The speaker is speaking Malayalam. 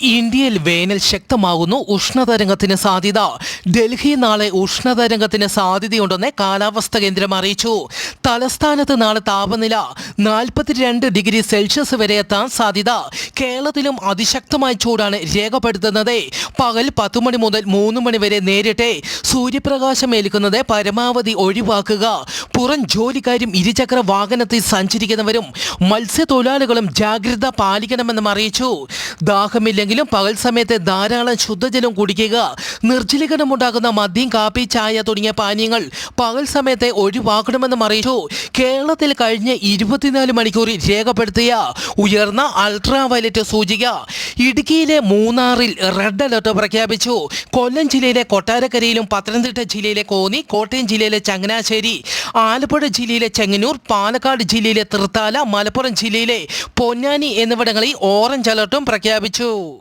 ഇന്ത്യയിൽ വേനൽ ശക്തമാകുന്നു. ഉഷ്ണതരംഗത്തിന് സാധ്യത. ഡൽഹി നാളെ ഉഷ്ണതരംഗത്തിന് സാധ്യതയുണ്ടെന്ന് കാലാവസ്ഥാ കേന്ദ്രം അറിയിച്ചു. തലസ്ഥാനത്ത് നാളെ താപനില നാൽപ്പത്തിരണ്ട് ഡിഗ്രി സെൽഷ്യസ് വരെ എത്താൻ സാധ്യത. കേരളത്തിലും അതിശക്തമായ ചൂടാണ് രേഖപ്പെടുത്തുന്നത്. പകൽ പത്ത് മണി മുതൽ മൂന്ന് മണി വരെ നേരിട്ട് സൂര്യപ്രകാശം ഏൽക്കുന്നത് പരമാവധി ഒഴിവാക്കുക. പുറം ജോലിക്കാരും ഇരുചക്ര വാഹനത്തിൽ സഞ്ചരിക്കുന്നവരും മത്സ്യത്തൊഴിലാളികളും ജാഗ്രത പാലിക്കണമെന്നും അറിയിച്ചു. ദാഹമില്ലെങ്കിലും പകൽ സമയത്ത് ധാരാളം ശുദ്ധജലം കുടിക്കുക നിർജലീകരണം നിർജലീകരണമുണ്ടാകുന്ന മദ്യം കാപ്പി ചായ തുടങ്ങിയ പാനീയങ്ങൾ പകൽ സമയത്തെ ഒഴിവാക്കണമെന്നും അറിയിച്ചു. കേരളത്തിൽ കഴിഞ്ഞ ഇരുപത്തിനാല് മണിക്കൂറിൽ രേഖപ്പെടുത്തിയ ഉയർന്ന അൾട്രാ വയലറ്റ് സൂചിക ഇടുക്കിയിലെ മൂന്നാറിൽ റെഡ് അലർട്ട് പ്രഖ്യാപിച്ചു. കൊല്ലം ജില്ലയിലെ കൊട്ടാരക്കരയിലും പത്തനംതിട്ട ജില്ലയിലെ കോന്നി കോട്ടയം ജില്ലയിലെ ചങ്ങനാശ്ശേരി ആലപ്പുഴ ജില്ലയിലെ ചെങ്ങന്നൂർ പാലക്കാട് ജില്ലയിലെ തൃത്താല മലപ്പുറം ജില്ലയിലെ പൊന്നാനി എന്നിവിടങ്ങളിൽ ഓറഞ്ച് അലർട്ടും പ്രഖ്യാപിച്ചു.